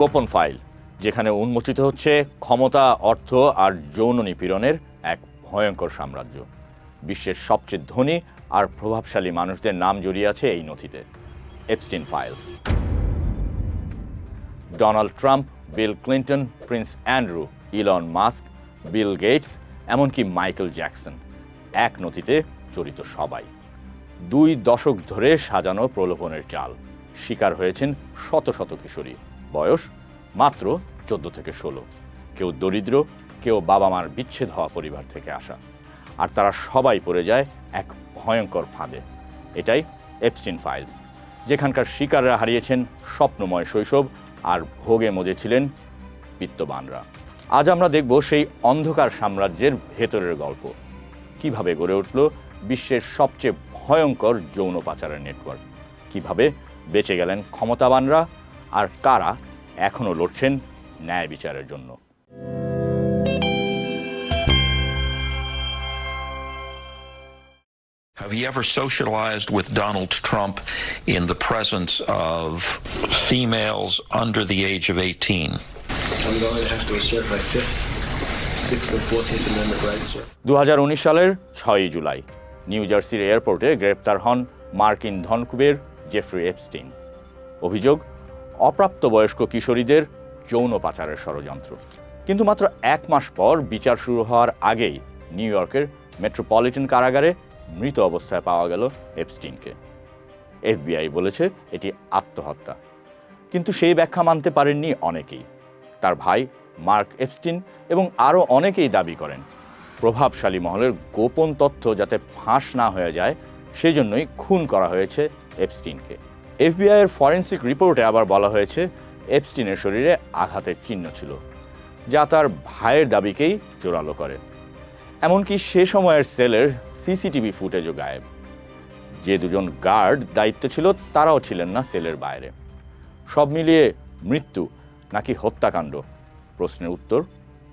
গোপন ফাইল, যেখানে উন্মোচিত হচ্ছে ক্ষমতা, অর্থ আর যৌন নিপীড়নের এক ভয়ঙ্কর সাম্রাজ্য। বিশ্বের সবচেয়ে ধনী আর প্রভাবশালী মানুষদের নাম জড়িয়ে আছে এই নথিতে। Epstein files Donald Trump, Bill Clinton, Prince Andrew, Elon Musk, Bill Gates, এমনকি মাইকেল জ্যাকসন, এক নথিতে জড়িত সবাই। দুই দশক ধরে সাজানো প্রলোভনের চাল, শিকার হয়েছেন শত শত কিশোরী। বয়স মাত্র চোদ্দ থেকে ষোলো। কেউ দরিদ্র, কেউ বাবা মার বিচ্ছেদ হওয়া পরিবার থেকে আসা। আর তারা সবাই পড়ে যায় এক ভয়ঙ্কর ফাঁদে। এটাই এপস্টিন ফাইলস যেখানকার শিকাররা হারিয়েছেন স্বপ্নময় শৈশব আর ভোগে মজেছিলেন বিত্তবানরা। আজ আমরা দেখব সেই অন্ধকার সাম্রাজ্যের ভেতরের গল্প। কীভাবে গড়ে উঠল বিশ্বের সবচেয়ে ভয়ঙ্কর যৌন পাচারের নেটওয়ার্ক? কীভাবে বেঁচে গেলেন ক্ষমতাবানরা? আর কারা এখনও লড়ছেন ন্যায় বিচারের জন্য Have you ever socialized with Donald Trump in the presence of females under the age of 18? I'm going to have to assert my Fifth, Sixth, and Fourteenth Amendment rights, sir. দু সালের ছয়ই জুলাই নিউ জার্সির এয়ারপোর্টে গ্রেপ্তার হন মার্কিন ধনকুবের Jeffrey Epstein অভিযোগ অপ্রাপ্তবয়স্ক কিশোরীদের যৌন পাচারের ষড়যন্ত্র। কিন্তু মাত্র এক মাস পর বিচার শুরু হওয়ার আগেই নিউ ইয়র্কের মেট্রোপলিটন কারাগারে মৃত অবস্থায় পাওয়া গেল এপস্টিনকে। এফবিআই বলেছে এটি আত্মহত্যা। কিন্তু সেই ব্যাখ্যা মানতে পারেননি অনেকেই। তার ভাই মার্ক এপস্টিন এবং আরও অনেকেই দাবি করেন, প্রভাবশালী মহলের গোপন তথ্য যাতে ফাঁস না হয়ে যায় সেই জন্যই খুন করা হয়েছে এপস্টিনকে। এফবিআইয়ের ফরেন্সিক রিপোর্টে আবার বলা হয়েছে, এপস্টিনের শরীরে আঘাতের চিহ্ন ছিল, যা তার ভাইয়ের দাবিকেই জোরালো করে। এমনকি সে সময়ের সেলের সিসিটিভি ফুটেজও গায়েব। যে দুজন গার্ড দায়িত্ব ছিল, তারাও ছিলেন না সেলের বাইরে। সব মিলিয়ে মৃত্যু নাকি হত্যাকাণ্ড? প্রশ্নের উত্তর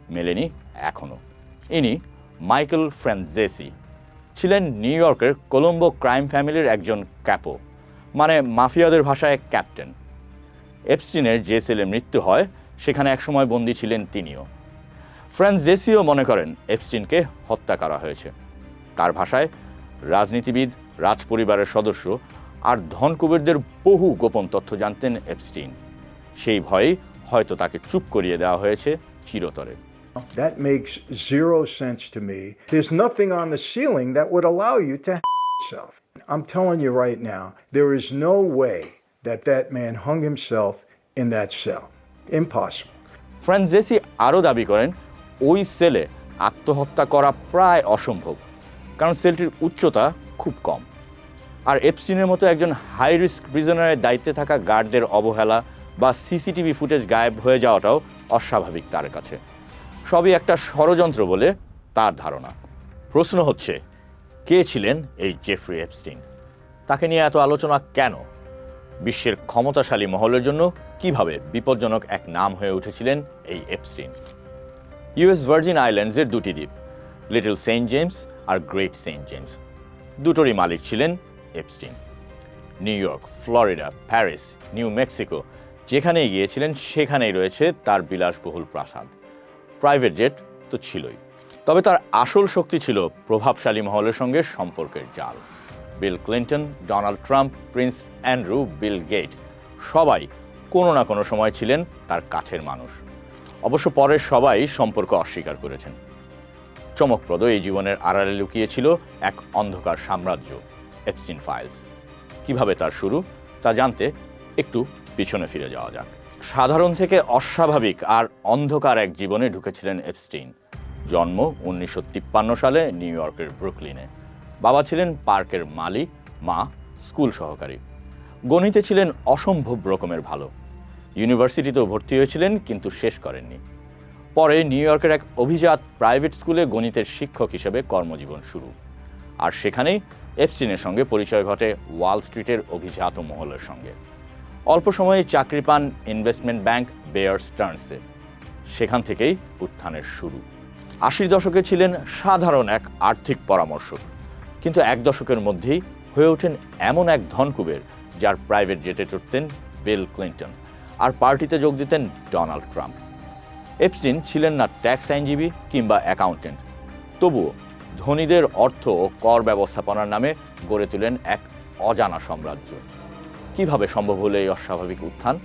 মেলেনি এখনও ইনি মাইকেল ফ্রান্সজেসি ছিলেন নিউ ইয়র্কের কলম্বো ক্রাইম ফ্যামিলির একজন ক্যাপো। মানে মাফিয়াদের ভাষায় ক্যাপ্টেন। এপস্টিনের যে সেলে মৃত্যু হয়, সেখানে একসময় বন্দী ছিলেন তিনিও। ফ্রান্স জেসিও মনে করেন এপস্টিনকে হত্যা করা হয়েছে। তার ভাষায় রাজনীতিবিদ, রাজপরিবারের সদস্য আর ধনকুবেরদের বহু গোপন তথ্য জানতেন এপস্টিন। সেই ভয়েই হয়তো তাকে চুপ করিয়ে দেওয়া হয়েছে চিরতরে। That makes zero sense to me. There's nothing on the ceiling that would allow you to yourself. I'm telling you right now, there is no way that that man hung himself in that cell. Impossible. ফ্রান্সেসি আরও দাবি করেন ওই সেলে আত্মহত্যা করা প্রায় অসম্ভব কারণ সেলটির উচ্চতা খুব কম আর এপস্টিনের মতো একজন হাই রিস্ক প্রিজনারের দায়িত্বে থাকা গার্ডদের অবহেলা বা সিসিটিভি ফুটেজ গায়েব হয়ে যাওয়াটাও অস্বাভাবিক তার কাছে সবই একটা ষড়যন্ত্র বলে তার ধারণা প্রশ্ন হচ্ছে কে ছিলেন এই জেফ্রি এপস্টিন তাকে নিয়ে এত আলোচনা কেন? বিশ্বের ক্ষমতাশালী মহলের জন্য কীভাবে বিপজ্জনক এক নাম হয়ে উঠেছিলেন এই এপস্টিন ইউএস ভার্জিন আইল্যান্ডসের দুটি দ্বীপ লিটল সেন্ট জেমস আর গ্রেট সেন্ট জেমস দুটোরই মালিক ছিলেন Epstein New York Florida Paris New Mexico যেখানেই গিয়েছিলেন, সেখানেই রয়েছে তার বিলাসবহুল প্রাসাদ। প্রাইভেট জেট তো ছিলই। তবে তার আসল শক্তি ছিল প্রভাবশালী মহলের সঙ্গে সম্পর্কের জাল। Bill Clinton, Donald Trump, Prince Andrew, Bill Gates সবাই কোনো না কোনো সময় ছিলেন তার কাছের মানুষ। অবশ্য পরের সবাই সম্পর্ক অস্বীকার করেছেন। চমকপ্রদ এই জীবনের আড়ালে লুকিয়েছিল এক অন্ধকার সাম্রাজ্য এপসিন ফাইলস কীভাবে তার শুরু, তা জানতে একটু পিছনে ফিরে যাওয়া যাক। সাধারণ থেকে অস্বাভাবিক আর অন্ধকার এক জীবনে ঢুকেছিলেন এপস্টিন জন্ম উনিশশো তিপ্পান্ন সালে নিউ ইয়র্কের ব্রুকলিনে। বাবা ছিলেন পার্কের মালিক, মা স্কুল সহকারী। গণিতে ছিলেন অসম্ভব রকমের ভালো। ইউনিভার্সিটিতেও ভর্তি হয়েছিলেন, কিন্তু শেষ করেননি। পরে নিউ ইয়র্কের এক অভিজাত প্রাইভেট স্কুলে গণিতের শিক্ষক হিসেবে কর্মজীবন শুরু। আর সেখানেই এফসিনের সঙ্গে পরিচয় ঘটে ওয়াল স্ট্রিটের অভিজাত মহলের সঙ্গে। অল্প সময়ে চাকরি পান ইনভেস্টমেন্ট ব্যাংক বেয়ার স্টার্নসে। সেখান থেকেই উত্থানের শুরু। আশির দশকে ছিলেন সাধারণ এক আর্থিক পরামর্শক। কিন্তু এক দশকের মধ্যেই হয়ে ওঠেন এমন এক ধনকুবের, যার প্রাইভেট জেটে চড়তেন বিল ক্লিন্টন আর পার্টিতে যোগ দিতেন ডোনাল্ড ট্রাম্প। এপস্টিন ছিলেন না ট্যাক্স আইনজীবী কিংবা অ্যাকাউন্টেন্ট তবুও ধনীদের অর্থ ও কর ব্যবস্থাপনার নামে গড়ে তোলেন এক অজানা সাম্রাজ্য। কীভাবে সম্ভব হলো এই অস্বাভাবিক উত্থান?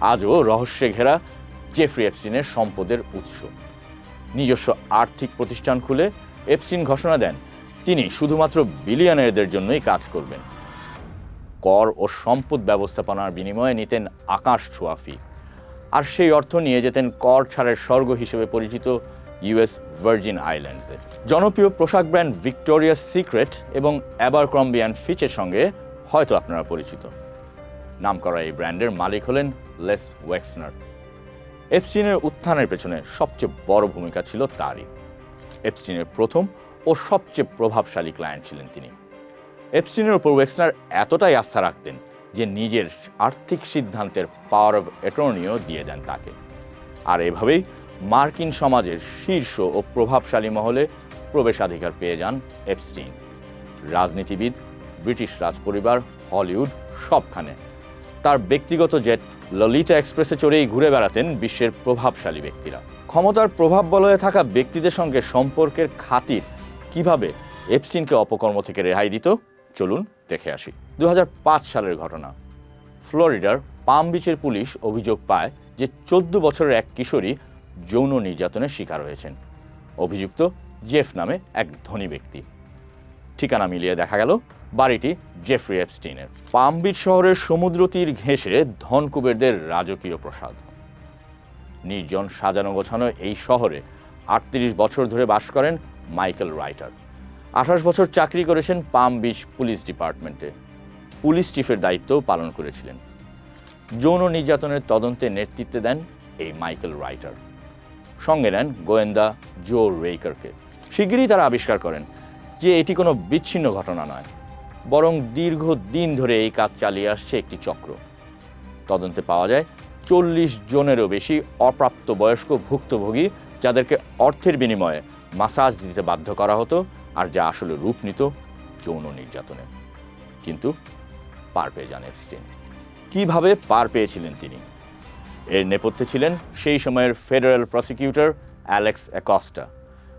আজও রহস্যে ঘেরা জেফ্রি এপস্টিনের সম্পদের উৎস। নিজস্ব আর্থিক প্রতিষ্ঠান খুলে এপসিন ঘোষণা দেন। তিনি শুধুমাত্র বিলিয়নারদের জন্যই কাজ করবেন। কর ও সম্পদ ব্যবস্থাপনার বিনিময়ে নিতেন আকাশ ছোঁয়া ফি আর সেই অর্থ নিয়ে যেতেন কর ছাড়ের স্বর্গ হিসেবে পরিচিত ইউএস ভার্জিন আইল্যান্ডসে। জনপ্রিয় পোশাক ব্র্যান্ড ভিক্টোরিয়াস সিক্রেট এবং অ্যাবারক্রম্বি অ্যান্ড ফিচের সঙ্গে হয়তো আপনারা পরিচিত। নামকরা এই ব্র্যান্ডের মালিক হলেন লেস ওয়েক্সনার। এপস্টিনের উত্থানের পেছনে সবচেয়ে বড় ভূমিকা ছিল তারই। এপস্টিনের প্রথম ও সবচেয়ে প্রভাবশালী ক্লায়েন্ট ছিলেন তিনি। এপস্টিনের উপর ওয়েক্সনার এতটাই আস্থা রাখতেন যে নিজের আর্থিক সিদ্ধান্তের পাওয়ার অফ অ্যাটর্নিও দিয়ে দেন তাকে। আর এভাবেই মার্কিন সমাজের শীর্ষ ও প্রভাবশালী মহলে প্রবেশাধিকার পেয়ে যান এপস্টিন রাজনীতিবিদ, ব্রিটিশ রাজপরিবার, হলিউড সবখানে। তার ব্যক্তিগত জেট ললিটা এক্সপ্রেসে চড়েই ঘুরে বেড়াতেন বিশ্বের প্রভাবশালী ব্যক্তিরা। ক্ষমতার প্রভাব বলয়ে থাকা ব্যক্তিদের সঙ্গে সম্পর্কের খাতির কীভাবে এপস্টিনকে অপকর্ম থেকে রেহাই দিত, চলুন দেখে আসি। দু হাজার পাঁচ সালের ঘটনা। ফ্লোরিডার পাম বিচের পুলিশ অভিযোগ পায় যে চোদ্দ বছরের এক কিশোরী যৌন নির্যাতনের শিকার হয়েছেন। অভিযুক্ত জেফ নামে এক ধনী ব্যক্তি। ঠিকানা মিলিয়ে দেখা গেল বাড়িটি জেফ্রি এপস্টিনের। পাম বিচ শহরের সমুদ্র তীর ঘেঁষে ধনকুবেরদের রাজকীয় প্রসাদ। নির্জন সাজানো গোছানো এই শহরে আটত্রিশ বছর ধরে বাস করেন মাইকেল রাইটার। আঠাশ বছর চাকরি করেছেন পাম বিচ পুলিশ ডিপার্টমেন্টে। পুলিশ চিফের দায়িত্বও পালন করেছিলেন। যৌন নির্যাতনের তদন্তে নেতৃত্বে দেন এই মাইকেল রাইটার। সঙ্গে নেন গোয়েন্দা জো রেইকারকে। শিগগিরই তারা আবিষ্কার করেন যে এটি কোনো বিচ্ছিন্ন ঘটনা নয়, বরং দীর্ঘ দিন ধরে এই কাজ চালিয়ে আসছে একটি চক্র। তদন্তে পাওয়া যায় চল্লিশ জনেরও বেশি অপ্রাপ্ত বয়স্ক ভুক্তভোগী যাদেরকে অর্থের বিনিময়ে মাসাজ দিতে বাধ্য করা হতো আর যা আসলে রূপ নিত যৌন নির্যাতনে। কিন্তু পার পেয়ে যান এপস্টিন কীভাবে পার পেয়েছিলেন তিনি? এর নেপথ্যে ছিলেন সেই সময়ের ফেডারেল প্রসিকিউটর অ্যালেক্স অ্যাকস্টা।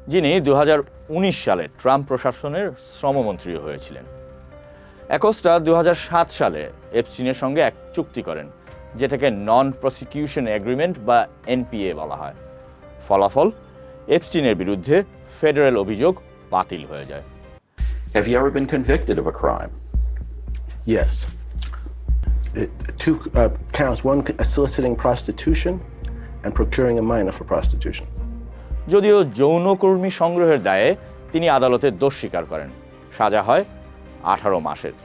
যিনি দুহাজার উনিশ সালে ট্রাম্প প্রশাসনের শ্রমমন্ত্রী হয়েছিলেন অ্যাকোস্টা দু সালে এপস্টিনের সঙ্গে এক চুক্তি করেন যেটাকে নন প্রসিকিউশন এগ্রিমেন্ট বা এনপিএ বলা হয় ফলাফল এপস্টিনের বিরুদ্ধে ফেডারেল অভিযোগ বাতিল হয়ে যায় Have you ever been convicted of a crime? Yes. It, two uh, counts one soliciting prostitution and procuring a minor for prostitution. যদিও যৌনকর্মী সংগ্রহের দায়ে তিনি আদালতে দোষ স্বীকার করেন সাজা হয় আঠারো মাসের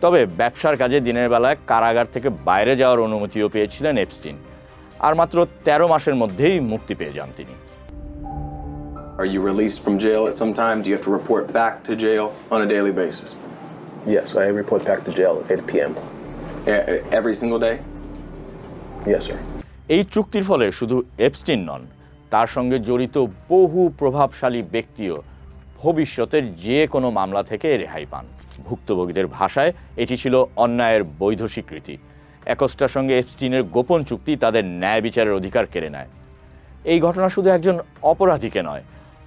তবে ব্যবসার কাজে দিনের বেলায় কারাগার থেকে বাইরে যাওয়ার অনুমতিও পেয়েছিলেন এপস্টিন আর মাত্র ১৩ মাসের মধ্যেই মুক্তি পেয়ে যান তিনি Are you released from jail at some time? Do you have to report back to jail on a daily basis? Yes, I report back to jail at 8 p.m. E- Every single day? Yes, sir. এই চুক্তির ফলে শুধু Epstein নন তার সঙ্গে জড়িত বহু প্রভাবশালী ব্যক্তিও ভবিষ্যতের যে কোনো মামলা থেকে রেহাই পান। ভুক্তভোগীদের ভাষায় এটি ছিল অন্যায়ের বৈধ স্বীকৃতি। একস্টার সঙ্গে এপস্টিনের গোপন চুক্তি তাদের ন্যায় বিচারের অধিকার কেড়ে নেয়। এই ঘটনা শুধু একজন অপরাধীকে নয়,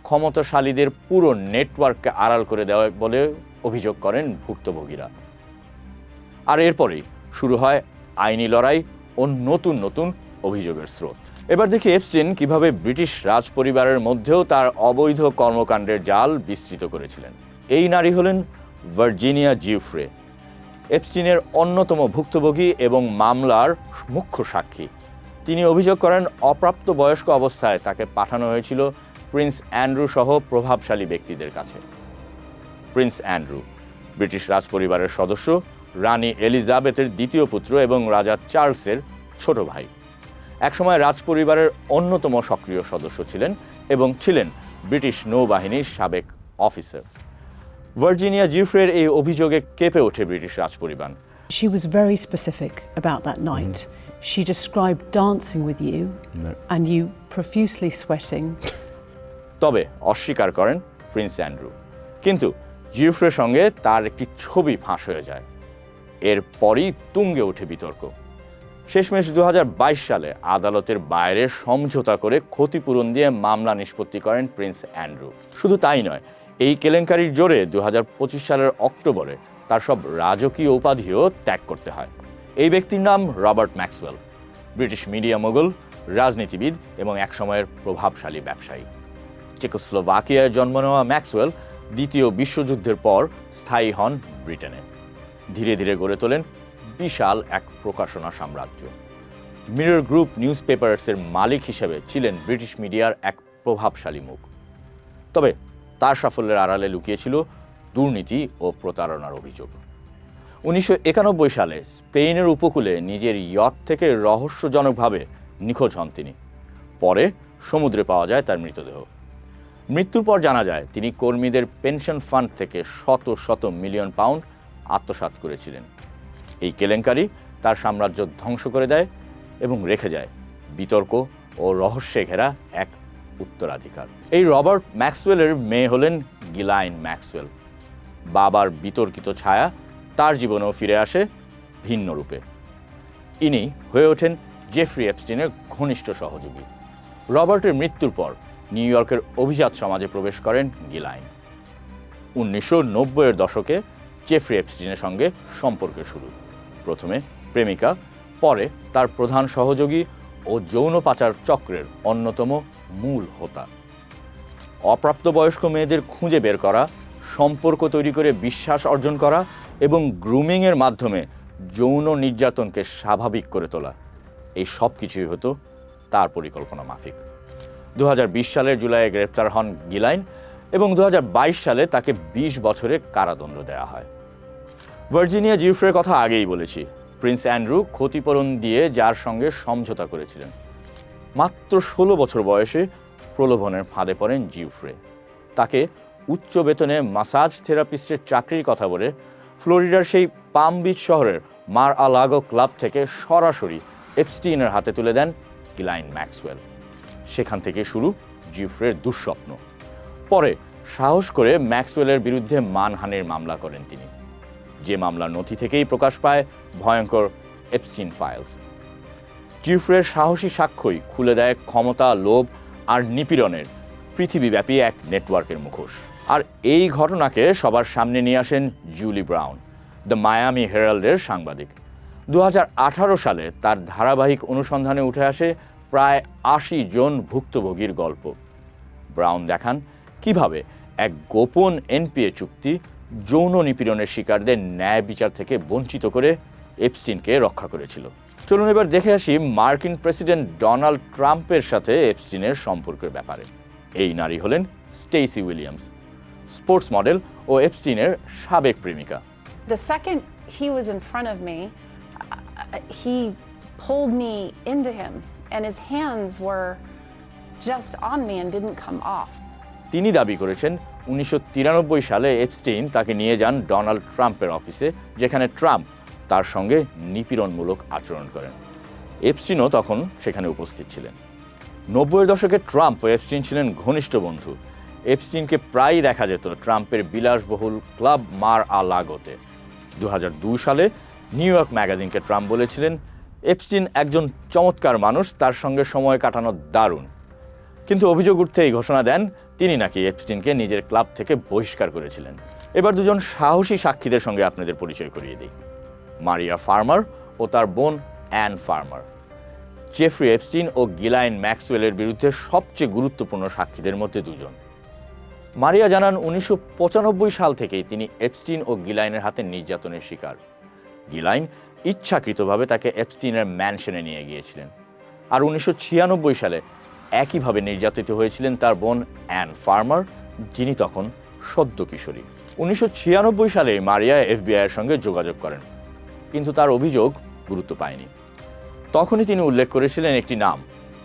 ক্ষমতাশালীদের পুরো নেটওয়ার্ককে আড়াল করে দেওয়া বলে অভিযোগ করেন ভুক্তভোগীরা। আর এরপরেই শুরু হয় আইনি লড়াই ও নতুন নতুন অভিযোগের স্রোত। এবার দেখি এপস্টিন কীভাবে ব্রিটিশ রাজপরিবারের মধ্যেও তার অবৈধ কর্মকাণ্ডের জাল বিস্তৃত করেছিলেন। এই নারী হলেন ভার্জিনিয়া জিউফ্রে। এপস্টিনের অন্যতম ভুক্তভোগী এবং মামলার মুখ্য সাক্ষী। তিনি অভিযোগ করেন অপ্রাপ্ত বয়স্ক অবস্থায় তাকে পাঠানো হয়েছিল প্রিন্স অ্যান্ড্রু সহ প্রভাবশালী ব্যক্তিদের কাছে। প্রিন্স অ্যান্ড্রু, ব্রিটিশ রাজপরিবারের সদস্য, রানী এলিজাবেথের দ্বিতীয় পুত্র এবং রাজা চার্লসের ছোট ভাই। একসময় রাজপরিবারের অন্যতম সক্রিয় সদস্য ছিলেন এবং ছিলেন ব্রিটিশ নৌবাহিনীর সাবেক অফিসার ভার্জিনিয়া জিফ্রের এই অভিযোগে কেঁপে ওঠে ব্রিটিশ রাজপরিবার She was very specific about that night. Mm. She described dancing with you no. and you profusely sweating. তবে অস্বীকার করেন প্রিন্স অ্যান্ড্রু কিন্তু জিউফ্রের সঙ্গে তার একটি ছবি ফাঁস হয়ে যায় এরপরই তুঙ্গে ওঠে বিতর্ক শেষমেশ দু সালে আদালতের বাইরে সমঝোতা করে ক্ষতিপূরণ দিয়ে মামলা নিষ্পত্তি করেন প্রিন্স অ্যান্ড্রু। শুধু তাই নয়, এই কেলেঙ্কারির জোরে দু হাজার পঁচিশ সালের অক্টোবরে তার সব রাজকীয় উপাধিও ত্যাগ করতে হয়। এই ব্যক্তির নাম Robert Maxwell, British media mogul, রাজনীতিবিদ এবং একসময়ের প্রভাবশালী ব্যবসায়ী। চেকোস্লোভাকিয়ায় জন্ম নেওয়া ম্যাক্সওয়েল দ্বিতীয় বিশ্বযুদ্ধের পর স্থায়ী হন ব্রিটেনে। ধীরে ধীরে গড়ে তোলেন বিশাল এক প্রকাশনা সাম্রাজ্য। মিরর গ্রুপ নিউজ পেপারসের মালিক হিসেবে ছিলেন ব্রিটিশ মিডিয়ার এক প্রভাবশালী মুখ। তবে তার সাফল্যের আড়ালে লুকিয়েছিল দুর্নীতি ও প্রতারণার অভিযোগ। উনিশশো একানব্বই সালে স্পেনের উপকূলে নিজের ইয়ট থেকে রহস্যজনকভাবে নিখোঁজ হন তিনি। পরে সমুদ্রে পাওয়া যায় তার মৃতদেহ। মৃত্যুর পর জানা যায়, তিনি কর্মীদের পেনশন ফান্ড থেকে শত শত মিলিয়ন পাউন্ড আত্মসাৎ করেছিলেন। এই কেলেঙ্কারি তার সাম্রাজ্য ধ্বংস করে দেয় এবং রেখে যায়। বিতর্ক ও রহস্যে ঘেরা এক উত্তরাধিকার। এই রবার্ট ম্যাক্সওয়েলের মেয়ে হলেন গিলাইন ম্যাক্সওয়েল। বাবার বিতর্কিত ছায়া তার জীবনেও ফিরে আসে ভিন্ন রূপে। ইনি হয়ে ওঠেন জেফ্রি এপস্টিনের ঘনিষ্ঠ সহযোগী। রবার্টের মৃত্যুর পর নিউ ইয়র্কের অভিজাত সমাজে প্রবেশ করেন গিলাইন। উনিশশো নব্বইয়ের দশকে জেফ্রি এপস্টিনের সঙ্গে সম্পর্কের শুরু। প্রথমে প্রেমিকা, পরে তার প্রধান সহযোগী ও যৌন পাচার চক্রের অন্যতম মূল হোতা। অপ্রাপ্তবয়স্ক মেয়েদের খুঁজে বের করা, সম্পর্ক তৈরি করে বিশ্বাস অর্জন করা এবং গ্রুমিংয়ের মাধ্যমে যৌন নির্যাতনকে স্বাভাবিক করে তোলা, এই সব কিছুই হতো তার পরিকল্পনা মাফিক। দু হাজার বিশ সালের জুলাইয়ে গ্রেপ্তার হন গিলাইন এবং দু হাজার বাইশ সালে তাকে ২০ বছরে কারাদণ্ড দেওয়া হয়। ভার্জিনিয়া জিউফ্রের কথা আগেই বলেছি। প্রিন্স অ্যান্ড্রু ক্ষতিপূরণ দিয়ে যার সঙ্গে সমঝোতা করেছিলেন। মাত্র ষোলো বছর বয়সে প্রলোভনের ফাঁদে পড়েন জিউফ্রে। তাকে উচ্চ বেতনে মাসাজ থেরাপিস্টের চাকরির কথা বলে ফ্লোরিডার সেই পাম বিচ শহরের মার আলাগো ক্লাব থেকে সরাসরি এপস্টিনের হাতে তুলে দেন গিলাইন ম্যাক্সওয়েল। সেখান থেকে শুরু জিউফ্রের দুঃস্বপ্ন। পরে সাহস করে ম্যাক্সওয়েলের বিরুদ্ধে মানহানির মামলা করেন তিনি। যে মামলার নথি থেকেই প্রকাশ পায় ভয়ঙ্কর এপস্টিন ফাইলস জিউফ্রের সাহসী সাক্ষ্যই খুলে দেয় ক্ষমতা, লোভ আর নিপীড়নের পৃথিবীব্যাপী এক নেটওয়ার্কের মুখোশ। আর এই ঘটনাকে সবার সামনে নিয়ে আসেন জুলি ব্রাউন দ্য মায়ামি হেরাল্ডের সাংবাদিক। দু হাজার আঠারো সালে তার ধারাবাহিক অনুসন্ধানে উঠে আসে প্রায় আশি জন ভুক্তভোগীর গল্প। ব্রাউন দেখান কীভাবে এক গোপন এনপিএ চুক্তি যৌন নিপীড়নের শিকারদের ন্যায় বিচার থেকে বঞ্চিত করে এপস্টিনকে রক্ষা করেছিল। চলুন এবার দেখে আসি মার্কিন প্রেসিডেন্ট ডোনাল্ড ট্রাম্পের সাথে এপস্টিনের সম্পর্কের ব্যাপারে। এই নারী হলেন স্টেসি উইলিয়ামস স্পোর্টস মডেল ও এপস্টিনের সাবেক প্রেমিকা। The second he was in front of me, he pulled me into him, and his hands were just on me and didn't come off. তিনি দাবি করেছেন উনিশশো তিরানব্বই সালে এপস্টিন তাকে নিয়ে যান ডোনাল্ড ট্রাম্পের অফিসে, যেখানে ট্রাম্প তার সঙ্গে নিপীড়নমূলক আচরণ করেন। এপস্টিনও তখন সেখানে উপস্থিত ছিলেন। নব্বইয়ের দশকে ট্রাম্প ও এপস্টিন ছিলেন ঘনিষ্ঠ বন্ধু। এপস্টিনকে প্রায়ই দেখা যেত ট্রাম্পের বিলাসবহুল ক্লাব মার আ লাগোতে দু সালে নিউ ইয়র্ক ম্যাগাজিনকে ট্রাম্প বলেছিলেন, এপস্টিন একজন চমৎকার মানুষ, তার সঙ্গে সময় কাটানো দারুণ। কিন্তু অভিযোগ উঠতেই ঘোষণা দেন তিনি নাকি এপস্টিনকে নিজের ক্লাব থেকে বহিষ্কার করেছিলেন। এবার দুজন সাহসী সাক্ষীদের সঙ্গে আপনাদের পরিচয় করিয়ে দিই। মারিয়া ফার্মার ও তার বোন অ্যান ফার্মার। জেফ্রি এপস্টিন ও গিলাইন ম্যাক্সওয়েলের বিরুদ্ধে সবচেয়ে গুরুত্বপূর্ণ সাক্ষীদের মধ্যে দুজন। মারিয়া জানান, উনিশশো পঁচানব্বই সাল থেকেই তিনি এপস্টিন ও গিলাইনের হাতে নির্যাতনের শিকার। গিলাইন ইচ্ছাকৃতভাবে তাকে এপস্টিনের ম্যানশনে নিয়ে গিয়েছিলেন। আর উনিশশো ছিয়ানব্বই সালে একইভাবে নির্যাতিত হয়েছিলেন তার বোন অ্যান ফার্মার, যিনি তখন সদ্য কিশোরী। উনিশশো ছিয়ানব্বই সালে মারিয়া এফবিআইয়ের সঙ্গে যোগাযোগ করেন, কিন্তু তার অভিযোগ গুরুত্ব পায়নি। তখনই তিনি উল্লেখ করেছিলেন একটি নাম,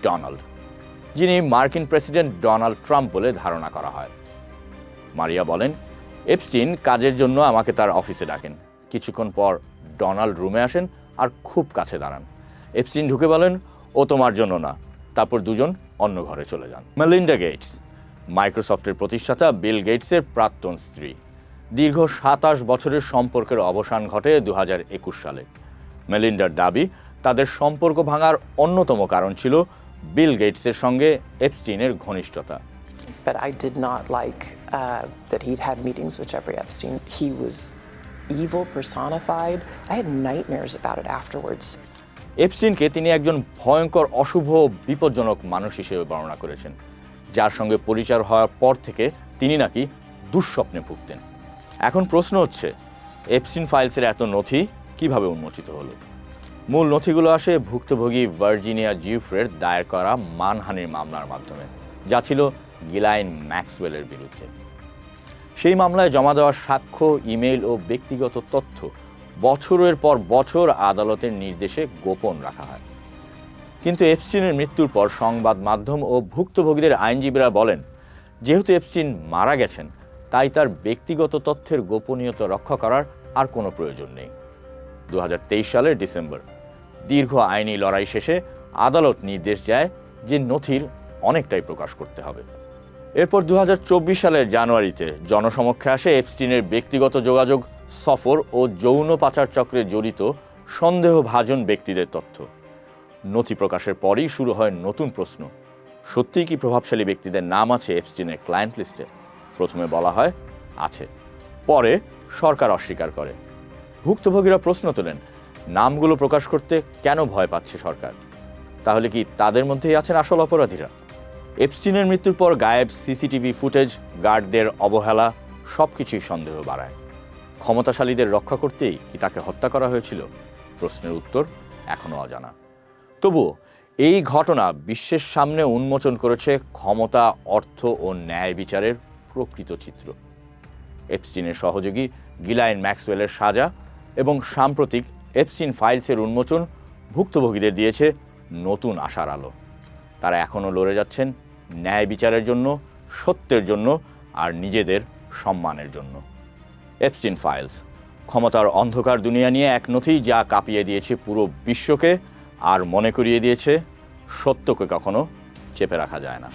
ডোনাল্ড, যিনি মার্কিন প্রেসিডেন্ট ডোনাল্ড ট্রাম্প বলে ধারণা করা হয়। মারিয়া বলেন, এপস্টিন কাজের জন্য আমাকে তার অফিসে ডাকেন। কিছুক্ষণ পর ডোনাল্ড রুমে আসেন আর খুব কাছে দাঁড়ান। এপস্টিন ঢুকে বলেন, ও তোমার জন্য না। তারপর দুজন অন্য ঘরে চলে যান মেলিন্ডা গেটস মাইক্রোসফটের প্রতিষ্ঠাতা বিল গেটসের প্রাক্তন স্ত্রী দীর্ঘ সাতাশ বছরের সম্পর্কের অবসান ঘটে দুহাজার একুশ সালে মেলিন্ডার দাবি তাদের সম্পর্ক ভাঙার অন্যতম কারণ ছিল বিল গেটসের সঙ্গে এপস্টিনের ঘনিষ্ঠতা But I did not like uh, that he'd had meetings with Jeffrey Epstein. He was evil personified. I had nightmares about it afterwards. এপস্টিনকে তিনি একজন ভয়ঙ্কর, অশুভ বিপজ্জনক মানুষ হিসেবে বর্ণনা করেছেন। যার সঙ্গে পরিচয় হওয়ার পর থেকে তিনি নাকি দুঃস্বপ্নে ভুগতেন। এখন প্রশ্ন হচ্ছে এপস্টিন ফাইলসের এত নথি কীভাবে উন্মোচিত হলো? মূল নথিগুলো আসে ভুক্তভোগী ভার্জিনিয়া জিউফ্রের দায়ের করা মানহানির মামলার মাধ্যমে, যা ছিল গিলাইন ম্যাক্সওয়েলের বিরুদ্ধে। সেই মামলায় জমা দেওয়া সাক্ষ্য, ইমেইল ও ব্যক্তিগত তথ্য বছরের পর বছর আদালতের নির্দেশে গোপন রাখা হয়। কিন্তু এপস্টিনের মৃত্যুর পর সংবাদ মাধ্যম ও ভুক্তভোগীদের আইনজীবীরা বলেন, যেহেতু এপস্টিন মারা গেছেন, তাই তার ব্যক্তিগত তথ্যের গোপনীয়তা রক্ষা করার আর কোনো প্রয়োজন নেই। দু হাজার তেইশ সালের ডিসেম্বর, দীর্ঘ আইনি লড়াই শেষে আদালত নির্দেশ দেয় যে নথির অনেকটাই প্রকাশ করতে হবে। এরপর দু হাজার চব্বিশ সালের জানুয়ারিতে জনসমক্ষে আসে এপস্টিনের ব্যক্তিগত যোগাযোগ সফর ও যৌন পাচার চক্রে জড়িত সন্দেহভাজন ব্যক্তিদের তথ্য। নথি প্রকাশের পরই শুরু হয় নতুন প্রশ্ন, সত্যিই কি প্রভাবশালী ব্যক্তিদের নাম আছে এপস্টিনের ক্লায়েন্ট লিস্টে প্রথমে বলা হয়, আছে। পরে সরকার অস্বীকার করে। ভুক্তভোগীরা প্রশ্ন তোলেন, নামগুলো প্রকাশ করতে কেন ভয় পাচ্ছে সরকার? তাহলে কি তাদের মধ্যেই আছেন আসল অপরাধীরা? এপস্টিনের মৃত্যুর পর গায়েব সিসিটিভি ফুটেজ, গার্ডদের অবহেলা সব কিছুই সন্দেহ বাড়ায়। ক্ষমতাশালীদের রক্ষা করতেই কি তাকে হত্যা করা হয়েছিল? প্রশ্নের উত্তর এখনও অজানা। তবুও এই ঘটনা বিশ্বের সামনে উন্মোচন করেছে ক্ষমতা, অর্থ ও ন্যায় বিচারের প্রকৃত চিত্র। এপস্টিনের সহযোগী গিলাইন ম্যাক্সওয়েলের সাজা এবং সাম্প্রতিক এপস্টিন ফাইলসের উন্মোচন ভুক্তভোগীদের দিয়েছে নতুন আশার আলো। তারা এখনও লড়ে যাচ্ছেন ন্যায় বিচারের জন্য, সত্যের জন্য আর নিজেদের সম্মানের জন্য। এপস্টিন ফাইলস ক্ষমতার অন্ধকার দুনিয়া নিয়ে এক নথি যা কাঁপিয়ে দিয়েছে পুরো বিশ্বকে আর মনে করিয়ে দিয়েছে সত্যকে কখনো চেপে রাখা যায় না।